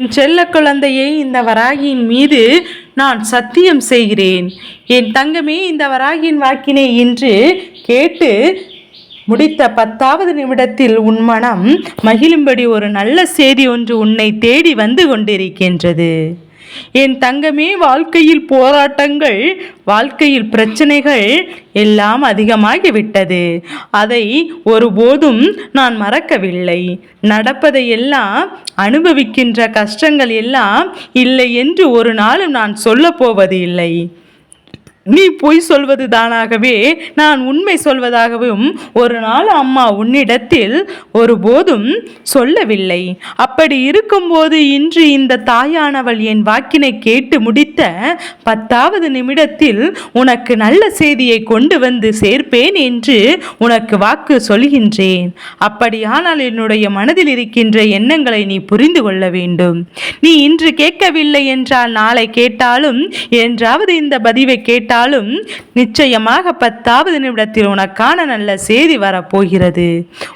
என் செல்ல குழந்தையை இந்த வராகியின் மீது நான் சத்தியம் செய்கிறேன். என் தங்கமே இந்த வராகியின் வாக்கினை இன்று கேட்டு முடித்த பத்தாவது நிமிடத்தில் உன் மனம் மகிழும்படி ஒரு நல்ல செய்தி ஒன்று உன்னை தேடி வந்து கொண்டிருக்கின்றது. என் தங்கமே வாழ்க்கையில் போராட்டங்கள் வாழ்க்கையில் பிரச்சனைகள் எல்லாம் அதிகமாகிவிட்டது. அதை ஒருபோதும் நான் மறக்கவில்லை. நடப்பதை எல்லாம் அனுபவிக்கின்ற கஷ்டங்கள் எல்லாம் இல்லை என்று ஒரு நாளும் நான் சொல்லப்போவது இல்லை நீ பொய் சொல்வது தானாகவே நான் உண்மை சொல்வதாகவும் ஒரு நாள் அம்மா உன்னிடத்தில் ஒருபோதும் சொல்லவில்லை. அப்படி இருக்கும்போது இன்று இந்த தாயானவள் என் வாக்கினை கேட்டு முடித்த பத்தாவது நிமிடத்தில் உனக்கு நல்ல செய்தியை கொண்டு வந்து சேர்ப்பேன் என்று உனக்கு வாக்கு சொல்கின்றேன். அப்படியானால் என்னுடைய மனதில் இருக்கின்ற எண்ணங்களை நீ புரிந்து கொள்ள வேண்டும். நீ இன்று கேட்கவில்லை என்றால் நாளை கேட்டாலும் என்றாவது இந்த பதிவை கேட்டாலும் நிச்சயமாக பத்தாவது நிமிடத்தில் உனக்கான நல்ல செய்தி வரப்போகிறது.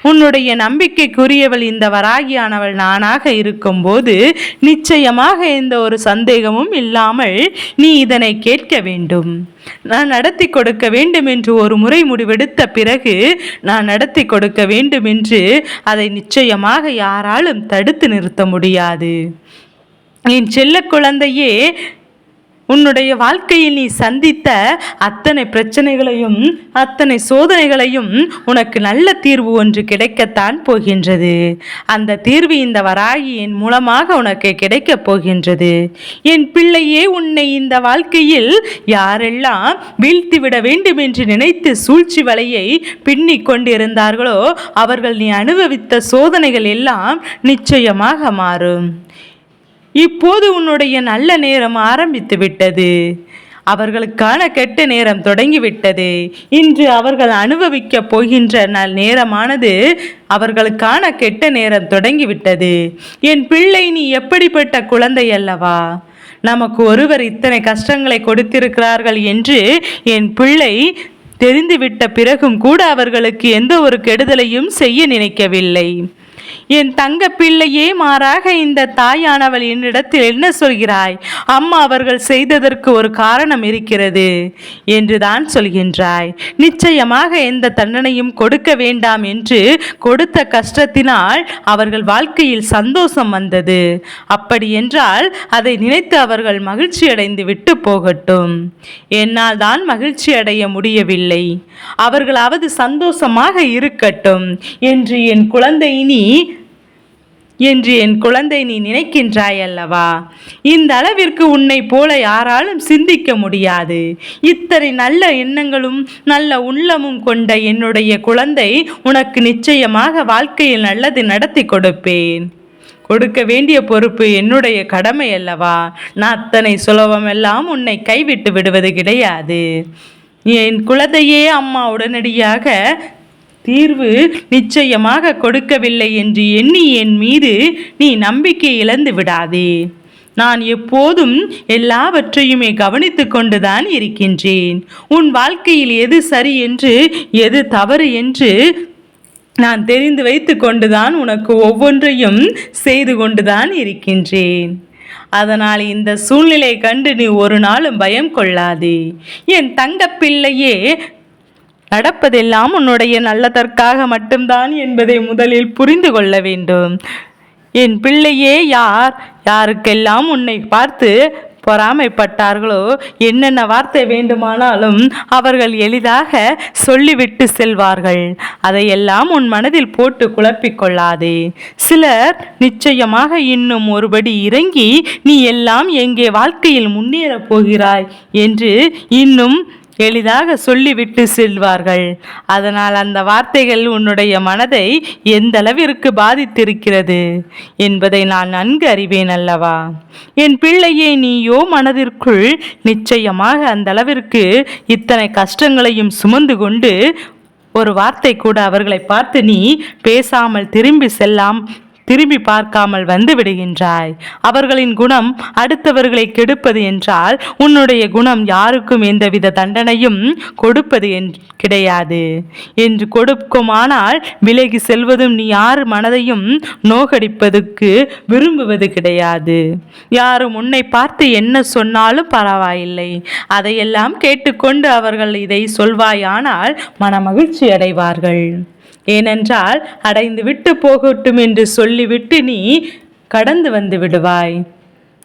உன்னுடைய நம்பிக்கைக்குரியவள் இந்த வராகியானவள் நானாக இருக்கும்போது நிச்சயமாக எந்த ஒரு சந்தேகமும் இல்லாமல் நீ இதனை கேட்க வேண்டும். நான் நடத்தி கொடுக்க வேண்டும் என்று ஒரு முறை முடிவெடுத்த பிறகு நான் நடத்தி கொடுக்க வேண்டும் என்று அதை நிச்சயமாக யாராலும் தடுத்து நிறுத்த முடியாது. என் செல்ல குழந்தையே உன்னுடைய வாழ்க்கையில் நீ சந்தித்த அத்தனை பிரச்சனைகளையும் அத்தனை சோதனைகளையும் உனக்கு நல்ல தீர்வு ஒன்று கிடைக்கத்தான் போகின்றது. அந்த தீர்வு இந்த வராகியின் மூலமாக உனக்கு கிடைக்கப் போகின்றது. என் பிள்ளையே உன்னை இந்த வாழ்க்கையில் யாரெல்லாம் வீழ்த்திவிட வேண்டும் என்று நினைத்து சூழ்ச்சி வலையை பின்னிக் கொண்டிருந்தார்களோ அவர்கள் நீ அனுபவித்த சோதனைகள் எல்லாம் நிச்சயமாக மாறும். இப்போது உன்னுடைய நல்ல நேரம் ஆரம்பித்து விட்டது. அவர்களுக்கான கெட்ட நேரம் தொடங்கிவிட்டது இன்று அவர்கள் அனுபவிக்கப் போகின்ற நல் நேரமானது அவர்களுக்கான கெட்ட நேரம் தொடங்கிவிட்டது என் பிள்ளை நீ எப்படிப்பட்ட குழந்தை அல்லவா? நமக்கு ஒருவர் இத்தனை கஷ்டங்களை கொடுத்திருக்கிறார்கள் என்று என் பிள்ளை தெரிந்துவிட்ட பிறகும் கூட அவர்களுக்கு எந்த ஒரு கெடுதலையும் செய்ய நினைக்கவில்லை. என் தங்க பிள்ளையே மாறாக இந்த தாயானவள் என்னிடத்தில் என்ன சொல்கிறாய்? அம்மா அவர்கள் செய்ததற்கு ஒரு காரணம் இருக்கிறது என்று தான் சொல்கின்றாய். நிச்சயமாக எந்த தண்டனையும் கொடுக்க வேண்டாம் என்று கொடுத்த கஷ்டத்தினால் அவர்கள் வாழ்க்கையில் சந்தோஷம் வந்தது. அப்படி என்றால் அதை நினைத்து அவர்கள் மகிழ்ச்சி அடைந்து விட்டு போகட்டும். என்னால் தான் மகிழ்ச்சி அடைய முடியவில்லை. அவர்களாவது சந்தோஷமாக இருக்கட்டும் என்று என் குழந்தை நீ என்று என் குழந்தை நீ நினைக்கின்றாய் அல்லவா? இந்த அளவிற்கு உன்னை போல யாராலும் சிந்திக்க முடியாது. இத்தனை நல்ல எண்ணங்களும் நல்ல உள்ளமும் கொண்ட என்னுடைய குழந்தை உனக்கு நிச்சயமாக வாழ்க்கையில் நல்லது நடத்தி கொடுப்பேன். கொடுக்க வேண்டிய பொறுப்பு என்னுடைய கடமை அல்லவா? நான் அத்தனை சுலபமெல்லாம் உன்னை கைவிட்டு விடுவது கிடையாது. என் குழந்தையே அம்மா உடனடியாக தீர்வு நிச்சயமாக கொடுக்கவில்லை என்று எண்ணி என் மீது நீ நம்பிக்கை இழந்து விடாதே. நான் எப்போதும் எல்லாவற்றையுமே கவனித்து கொண்டுதான் இருக்கின்றேன். உன் வாழ்க்கையில் எது சரி என்று எது தவறு என்று நான் தெரிந்து வைத்து கொண்டுதான் உனக்கு ஒவ்வொன்றையும் செய்து கொண்டுதான் இருக்கின்றேன். அதனால் இந்த சூழ்நிலை கண்டு நீ ஒரு நாளும் பயம் கொள்ளாதே. என் தங்கப்பிள்ளையே நடப்பதெல்லாம் உன்னுடைய நல்லதற்காக மட்டும்தான் என்பதை முதலில் புரிந்து கொள்ள வேண்டும். என் பிள்ளையே யார்? யாருக்கெல்லாம் உன்னை பார்த்து பொறாமைப்பட்டார்களோ என்னென்ன வார்த்தை வேண்டுமானாலும் அவர்கள் எளிதாக சொல்லிவிட்டு செல்வார்கள். அதையெல்லாம் உன் மனதில் போட்டு குழப்பிக் கொள்ளாதே. சிலர் நிச்சயமாக இன்னும் ஒருபடி இறங்கி நீ எல்லாம் எங்கே வாழ்க்கையில் முன்னேறப் போகிறாய்? என்று இன்னும் எளிதாக சொல்லிவிட்டு செல்வார்கள். அதனால் அந்த வார்த்தைகள் உன்னுடைய மனதை எந்தளவிற்கு பாதித்திருக்கிறது என்பதை நான் நன்கு அறிவேன் அல்லவா? என் பிள்ளையே நீயோ மனதிற்குள் நிச்சயமாக அந்த அளவிற்கு இத்தனை கஷ்டங்களையும் சுமந்து கொண்டு ஒரு வார்த்தை கூட அவர்களை பார்த்து நீ பேசாமல் திரும்பி செல்லாம். திரும்பி பார்க்காமல் வந்து விடுகின்றாய். அவர்களின் குணம் அடுத்தவர்களை கெடுப்பது என்றால் உன்னுடைய குணம் யாருக்கும் எந்தவித தண்டனையும் கொடுப்பது என் கிடையாது. என்று கொடுக்குமானால் விலகி செல்வதும் நீ யார் மனதையும் நோகடிப்பதற்கு விரும்புவது கிடையாது. யாரும் உன்னை பார்த்து என்ன சொன்னாலும் பரவாயில்லை. அதையெல்லாம் கேட்டுக்கொண்டு அவர்கள் இதை சொல்வாயானால் மனமகிழ்ச்சி அடைவார்கள். ஏனென்றால் அடைந்து விட்டு போகட்டும் என்று சொல்லிவிட்டு நீ கடந்து வந்து விடுவாய்.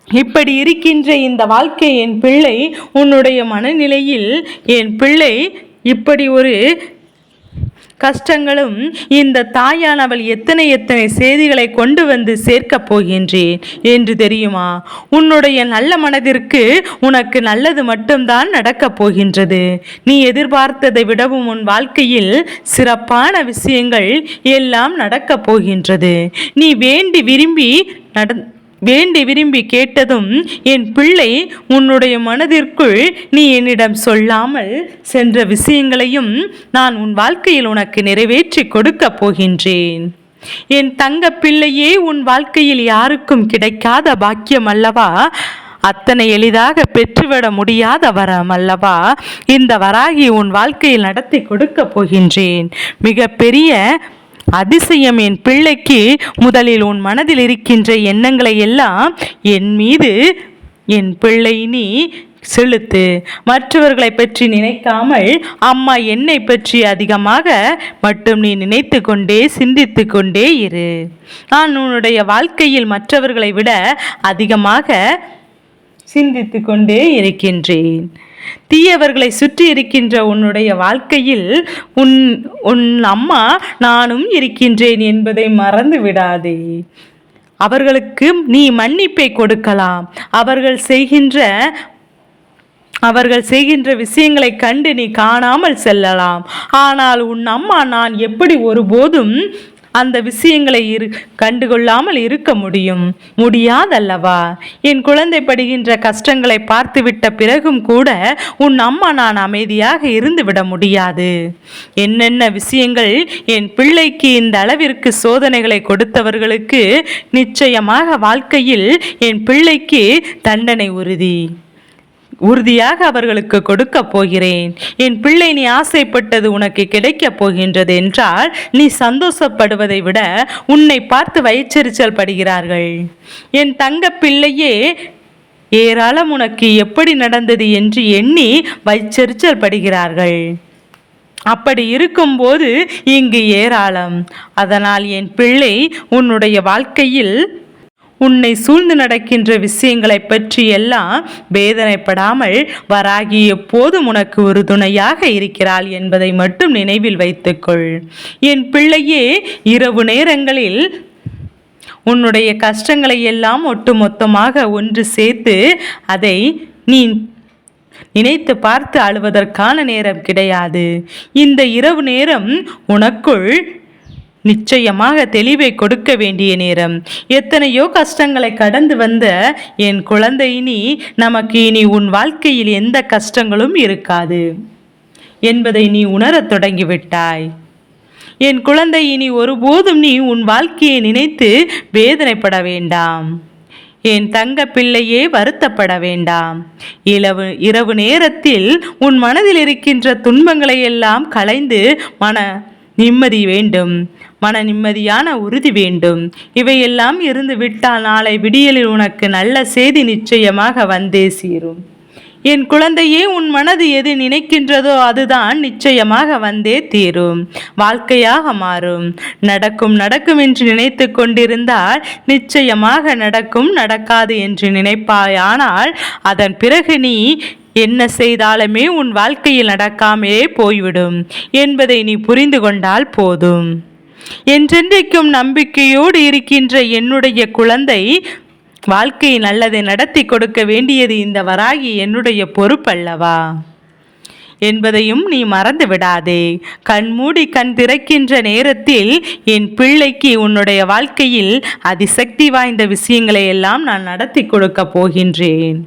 இப்படி இருக்கின்ற இந்த வாழ்க்கை என் பிள்ளை உன்னுடைய மனநிலையில் என் பிள்ளை இப்படி ஒரு கஷ்டங்களும் இந்த தாயானவள் எத்தனை எத்தனை செய்திகளை கொண்டு வந்து சேர்க்கப் போகின்றேன். என்று தெரியுமா? உன்னுடைய நல்ல மனதிற்கு உனக்கு நல்லது மட்டும்தான் நடக்கப் போகின்றது. நீ எதிர்பார்த்ததை விடவும் உன் வாழ்க்கையில் சிறப்பான விஷயங்கள் எல்லாம் நடக்கப் போகின்றது. நீ வேண்டி விரும்பி நட வேண்டி விரும்பி கேட்டதும் என் பிள்ளை உன்னுடைய மனதிற்குள் நீ என்னிடம் சொல்லாமல் சென்ற விஷயங்களையும் நான் உன் வாழ்க்கையில் உனக்கு நிறைவேற்றி கொடுக்கப் போகின்றேன். என் தங்க பிள்ளையே உன் வாழ்க்கையில் யாருக்கும் கிடைக்காத பாக்கியம் அல்லவா? அத்தனை எளிதாக பெற்றுவிட முடியாத வரம் அல்லவா? இந்த வராகி உன் வாழ்க்கையில் நடத்தி கொடுக்கப் போகின்றேன். மிகப்பெரிய அதிசயம். என் பிள்ளைக்கு முதலில் உன் மனதில் இருக்கின்ற எண்ணங்களை எல்லாம் என் மீது என் பிள்ளை நீ செலுத்து. மற்றவர்களை பற்றி நினைக்காமல் அம்மா என்னை பற்றி அதிகமாக மட்டும் நீ நினைத்து கொண்டே சிந்தித்து கொண்டே இரு. நான் உன்னுடைய வாழ்க்கையில் மற்றவர்களை விட அதிகமாக சிந்தித்து கொண்டே இருக்கின்றேன். தீயவர்களை சுற்றி இருக்கின்ற உன்னுடைய வாழ்க்கையில் உன் உன் அம்மா நானும் இருக்கின்றேன் என்பதை மறந்து விடாதே. அவர்களுக்கு நீ மன்னிப்பை கொடுக்கலாம். அவர்கள் செய்கின்ற அவர்கள் செய்கின்ற விஷயங்களை கண்டு நீ காணாமல் செல்லலாம். ஆனால் உன் அம்மா நான் எப்படி ஒருபோதும் அந்த விஷயங்களை இரு கண்டுகொள்ளாமல் இருக்க முடியும். முடியாதல்லவா? என் குழந்தை படுகின்ற கஷ்டங்களை பார்த்துவிட்ட பிறகும் கூட உன் அம்மா நான் அமைதியாக இருந்து விட முடியாது. என்னென்ன விஷயங்கள் என் பிள்ளைக்கு இந்த அளவிற்கு சோதனைகளை கொடுத்தவர்களுக்கு நிச்சயமாக வாழ்க்கையில் என் பிள்ளைக்கு தண்டனை உறுதி. உறுதியாக அவர்களுக்கு கொடுக்க போகிறேன். என் பிள்ளை நீ ஆசைப்பட்டது உனக்கு கிடைக்கப் போகின்றது என்றால் நீ சந்தோஷப்படுவதை விட உன்னை பார்த்து வயிற்றெரிச்சல் படுகிறார்கள். என் தங்க பிள்ளையே ஏராளம் உனக்கு எப்படி நடந்தது என்று எண்ணி வயிற்றெரிச்சல் படுகிறார்கள். அப்படி இருக்கும்போது இங்கு ஏராளம். அதனால் என் பிள்ளை உன்னுடைய வாழ்க்கையில் உன்னை சூழ்ந்து நடக்கின்ற விஷயங்களை பற்றி எல்லாம் வேதனைப்படாமல் வராகி எப்போதும் உனக்கு ஒரு துணையாக இருக்கிறாள் என்பதை மட்டும் நினைவில் வைத்துக்கொள். என் பிள்ளையே இரவு நேரங்களில் உன்னுடைய கஷ்டங்களை எல்லாம் ஒட்டுமொத்தமாக ஒன்று சேர்த்து அதை நீ நினைத்து பார்த்து அழுவதற்கான நேரம் கிடையாது. இந்த இரவு நேரம் உனக்குள் நிச்சயமாக தெளிவை கொடுக்க வேண்டிய நேரம். எத்தனையோ கஷ்டங்களை கடந்து வந்த என் குழந்தை இனி நமக்கு இனி உன் வாழ்க்கையில் எந்த கஷ்டங்களும் இருக்காது. என்பதை நீ உணரத் தொடங்கிவிட்டாய். என் குழந்தை இனி ஒருபோதும் நீ உன் வாழ்க்கையை நினைத்து வேதனைப்பட வேண்டாம். என் தங்க பிள்ளையே வருத்தப்பட வேண்டாம். இரவு இரவு நேரத்தில் உன் மனதில் இருக்கின்ற துன்பங்களை எல்லாம் களைந்து மன நிம்மதி வேண்டும் மன நிம்மதியான உறுதி வேண்டும். இவையெல்லாம் இருந்து விட்டால் நாளை விடியலில் உனக்கு நல்ல செய்தி நிச்சயமாக வந்தே சீரும். என் குழந்தையே உன் மனது எது நினைக்கின்றதோ அதுதான் நிச்சயமாக வந்தே தீரும் வாழ்க்கையாக மாறும். நடக்கும் நடக்கும் என்று நினைத்து கொண்டிருந்தால் நிச்சயமாக நடக்கும் நடக்காது என்று நினைப்பாயானால் அதன் பிறகு நீ என்ன செய்தாலுமே உன் வாழ்க்கையில் நடக்காமலே போய்விடும் என்பதை நீ புரிந்து கொண்டால் போதும். என்றென்றைக்கும் நம்பிக்கையோடு இருக்கின்ற என்னுடைய குழந்தை வாழ்க்கை நல்லதை நடத்தி கொடுக்க வேண்டியது இந்த வராகி என்னுடைய பொறுப்பல்லவா? என்பதையும் நீ மறந்து விடாதே. கண்மூடி கண் திறக்கின்ற நேரத்தில் என் பிள்ளைக்கு உன்னுடைய வாழ்க்கையில் அதிசக்தி வாய்ந்த விஷயங்களை எல்லாம் நான் நடத்தி கொடுக்க போகின்றேன்.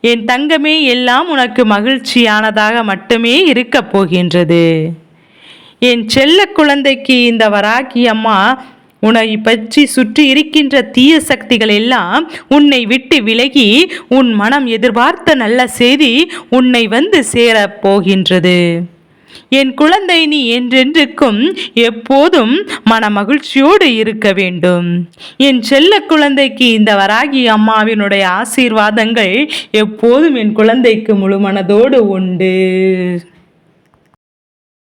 என் தங்கமே எல்லாம் உனக்கு மகிழ்ச்சியானதாக மட்டுமே இருக்கப் போகின்றது. என் செல்ல குழந்தைக்கு இந்த வராகி அம்மா உன்னை பற்றி சுற்றி இருக்கின்ற தீய சக்திகள் எல்லாம் உன்னை விட்டு விலகி உன் மனம் எதிர்பார்த்த நல்ல செய்தி உன்னை வந்து சேரப் போகின்றது. என் குழந்தை நீ என்றென்றுக்கும் எப்போதும் மன மகிழ்ச்சியோடு இருக்க வேண்டும். என் செல்ல குழந்தைக்கு இந்த வராகி அம்மாவினுடைய ஆசீர்வாதங்கள் எப்போதும் என் குழந்தைக்கு முழு மனதோடு உண்டு.